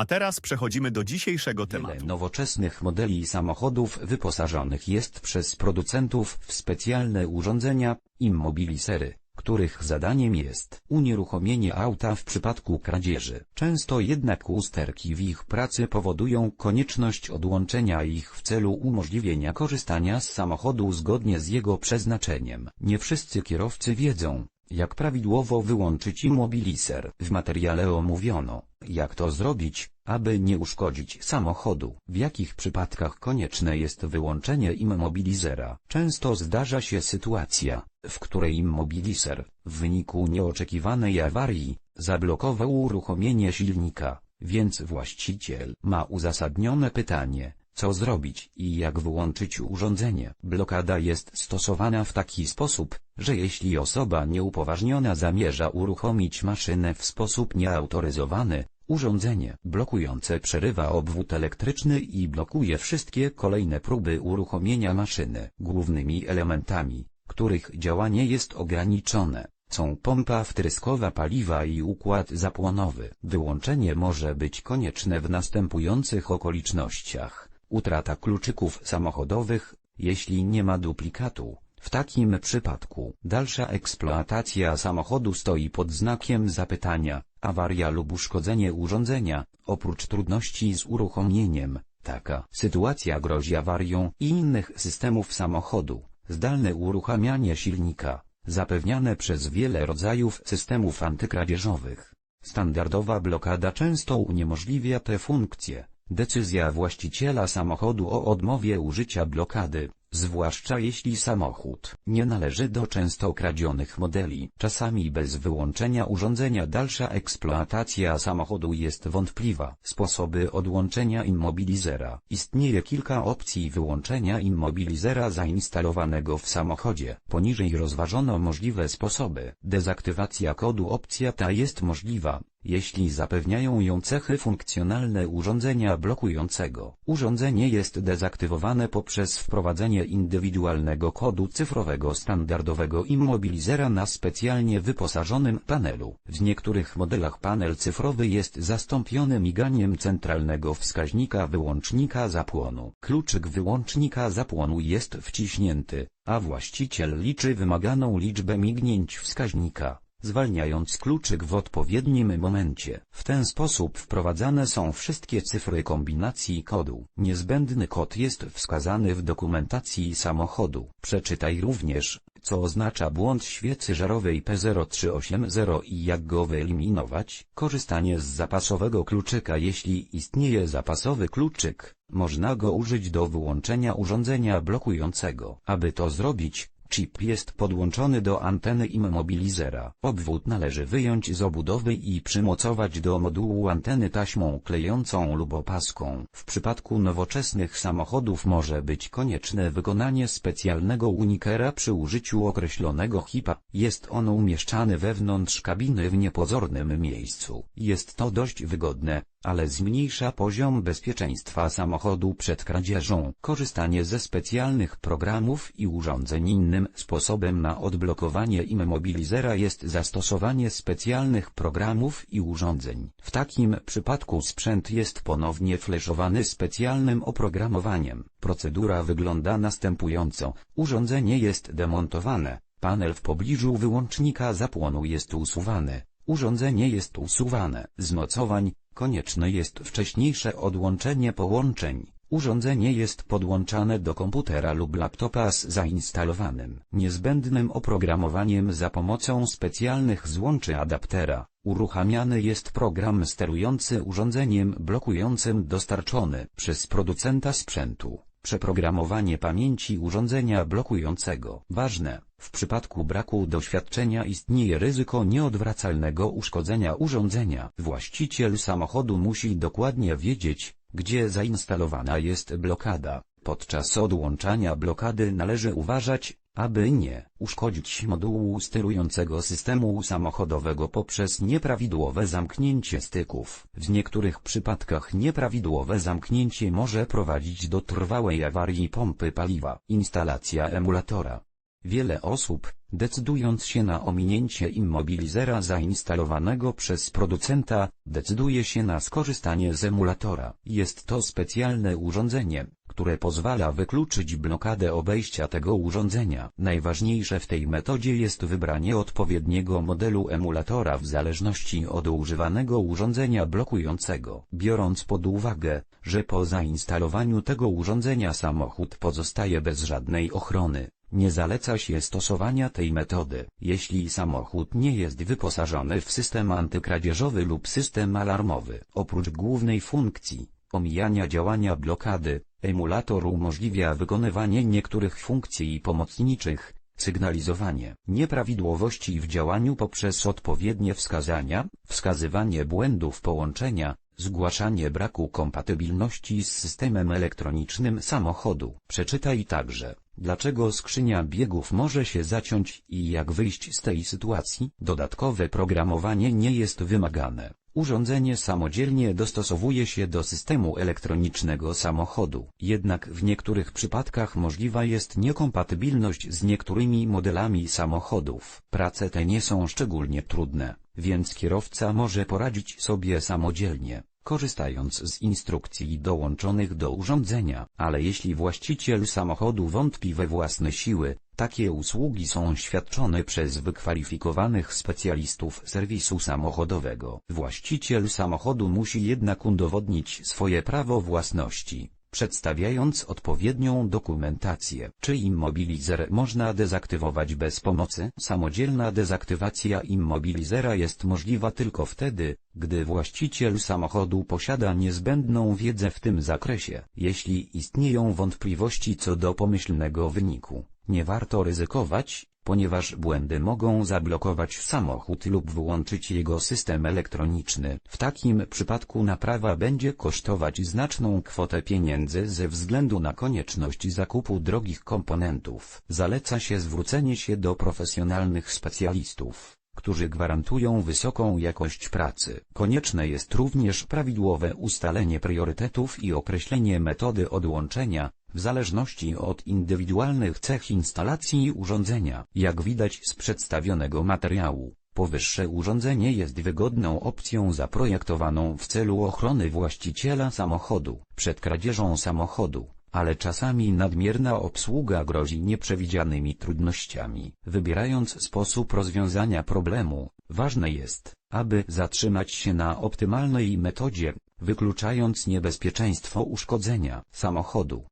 A teraz przechodzimy do dzisiejszego Wiele tematu. nowoczesnych modeli samochodów wyposażonych jest przez producentów w specjalne urządzenia, immobilisery, których zadaniem jest unieruchomienie auta w przypadku kradzieży. Często jednak usterki w ich pracy powodują konieczność odłączenia ich w celu umożliwienia korzystania z samochodu zgodnie z jego przeznaczeniem. Nie wszyscy kierowcy wiedzą, jak prawidłowo wyłączyć immobiliser. W materiale omówiono, jak to zrobić, aby nie uszkodzić samochodu. W jakich przypadkach konieczne jest wyłączenie immobilizera. Często zdarza się sytuacja, w której immobilizer, w wyniku nieoczekiwanej awarii, zablokował uruchomienie silnika, więc właściciel ma uzasadnione pytanie, co zrobić i jak wyłączyć urządzenie. Blokada jest stosowana w taki sposób, że jeśli osoba nieupoważniona zamierza uruchomić maszynę w sposób nieautoryzowany, urządzenie blokujące przerywa obwód elektryczny i blokuje wszystkie kolejne próby uruchomienia maszyny. Głównymi elementami, których działanie jest ograniczone, są pompa wtryskowa paliwa i układ zapłonowy. Wyłączenie może być konieczne w następujących okolicznościach. Utrata kluczyków samochodowych, jeśli nie ma duplikatu. W takim przypadku dalsza eksploatacja samochodu stoi pod znakiem zapytania, awaria lub uszkodzenie urządzenia, oprócz trudności z uruchomieniem. Taka sytuacja grozi awarią i innych systemów samochodu. Zdalne uruchamianie silnika, zapewniane przez wiele rodzajów systemów antykradzieżowych. Standardowa blokada często uniemożliwia te funkcje. Decyzja właściciela samochodu o odmowie użycia blokady, zwłaszcza jeśli samochód nie należy do często kradzionych modeli. Czasami bez wyłączenia urządzenia dalsza eksploatacja samochodu jest wątpliwa. Sposoby odłączenia immobilizera. Istnieje kilka opcji wyłączenia immobilizera zainstalowanego w samochodzie. Poniżej rozważono możliwe sposoby. Dezaktywacja kodu opcja ta jest możliwa, jeśli zapewniają ją cechy funkcjonalne urządzenia blokującego. Urządzenie jest dezaktywowane poprzez wprowadzenie indywidualnego kodu cyfrowego standardowego immobilizera na specjalnie wyposażonym panelu. W niektórych modelach panel cyfrowy jest zastąpiony miganiem centralnego wskaźnika wyłącznika zapłonu. Kluczyk wyłącznika zapłonu jest wciśnięty, a właściciel liczy wymaganą liczbę mignięć wskaźnika zwalniając kluczyk w odpowiednim momencie. W ten sposób wprowadzane są wszystkie cyfry kombinacji kodu. Niezbędny kod jest wskazany w dokumentacji samochodu. Przeczytaj również, co oznacza błąd świecy żarowej P0380 i jak go wyeliminować. Korzystanie z zapasowego kluczyka Jeśli istnieje zapasowy kluczyk, można go użyć do wyłączenia urządzenia blokującego. Aby to zrobić, Chip jest podłączony do anteny immobilizera. Obwód należy wyjąć z obudowy i przymocować do modułu anteny taśmą klejącą lub opaską. W przypadku nowoczesnych samochodów może być konieczne wykonanie specjalnego unikera przy użyciu określonego chipa. Jest on umieszczany wewnątrz kabiny w niepozornym miejscu. Jest to dość wygodne, ale zmniejsza poziom bezpieczeństwa samochodu przed kradzieżą. Korzystanie ze specjalnych programów i urządzeń innym sposobem na odblokowanie immobilizera jest zastosowanie specjalnych programów i urządzeń. W takim przypadku sprzęt jest ponownie fleszowany specjalnym oprogramowaniem. Procedura wygląda następująco. Urządzenie jest demontowane, panel w pobliżu wyłącznika zapłonu jest usuwany, urządzenie jest usuwane. Z mocowań, Konieczne jest wcześniejsze odłączenie połączeń. Urządzenie jest podłączane do komputera lub laptopa z zainstalowanym niezbędnym oprogramowaniem za pomocą specjalnych złączy adaptera. Uruchamiany jest program sterujący urządzeniem blokującym dostarczony przez producenta sprzętu. Przeprogramowanie pamięci urządzenia blokującego. Ważne, w przypadku braku doświadczenia istnieje ryzyko nieodwracalnego uszkodzenia urządzenia. Właściciel samochodu musi dokładnie wiedzieć, gdzie zainstalowana jest blokada. Podczas odłączania blokady należy uważać, aby nie uszkodzić modułu sterującego systemu samochodowego poprzez nieprawidłowe zamknięcie styków. W niektórych przypadkach nieprawidłowe zamknięcie może prowadzić do trwałej awarii pompy paliwa. Instalacja emulatora. Wiele osób, decydując się na ominięcie immobilizera zainstalowanego przez producenta, decyduje się na skorzystanie z emulatora. Jest to specjalne urządzenie, które pozwala wykluczyć blokadę obejścia tego urządzenia. Najważniejsze w tej metodzie jest wybranie odpowiedniego modelu emulatora w zależności od używanego urządzenia blokującego. Biorąc pod uwagę, że po zainstalowaniu tego urządzenia samochód pozostaje bez żadnej ochrony, nie zaleca się stosowania tej metody, jeśli samochód nie jest wyposażony w system antykradzieżowy lub system alarmowy. Oprócz głównej funkcji, omijania działania blokady, emulator umożliwia wykonywanie niektórych funkcji pomocniczych, sygnalizowanie nieprawidłowości w działaniu poprzez odpowiednie wskazania, wskazywanie błędów połączenia, zgłaszanie braku kompatybilności z systemem elektronicznym samochodu. Przeczytaj także, dlaczego skrzynia biegów może się zaciąć i jak wyjść z tej sytuacji. Dodatkowe programowanie nie jest wymagane. Urządzenie samodzielnie dostosowuje się do systemu elektronicznego samochodu. Jednak w niektórych przypadkach możliwa jest niekompatybilność z niektórymi modelami samochodów. Prace te nie są szczególnie trudne, więc kierowca może poradzić sobie samodzielnie korzystając z instrukcji dołączonych do urządzenia, ale jeśli właściciel samochodu wątpi we własne siły, takie usługi są świadczone przez wykwalifikowanych specjalistów serwisu samochodowego. Właściciel samochodu musi jednak udowodnić swoje prawo własności przedstawiając odpowiednią dokumentację. Czy immobilizer można dezaktywować bez pomocy? Samodzielna dezaktywacja immobilizera jest możliwa tylko wtedy, gdy właściciel samochodu posiada niezbędną wiedzę w tym zakresie. Jeśli istnieją wątpliwości co do pomyślnego wyniku, nie warto ryzykować, ponieważ błędy mogą zablokować samochód lub wyłączyć jego system elektroniczny. W takim przypadku naprawa będzie kosztować znaczną kwotę pieniędzy ze względu na konieczność zakupu drogich komponentów. Zaleca się zwrócenie się do profesjonalnych specjalistów którzy gwarantują wysoką jakość pracy. Konieczne jest również prawidłowe ustalenie priorytetów i określenie metody odłączenia, w zależności od indywidualnych cech instalacji urządzenia. Jak widać z przedstawionego materiału, powyższe urządzenie jest wygodną opcją zaprojektowaną w celu ochrony właściciela samochodu przed kradzieżą samochodu ale czasami nadmierna obsługa grozi nieprzewidzianymi trudnościami. Wybierając sposób rozwiązania problemu, ważne jest, aby zatrzymać się na optymalnej metodzie, wykluczając niebezpieczeństwo uszkodzenia samochodu.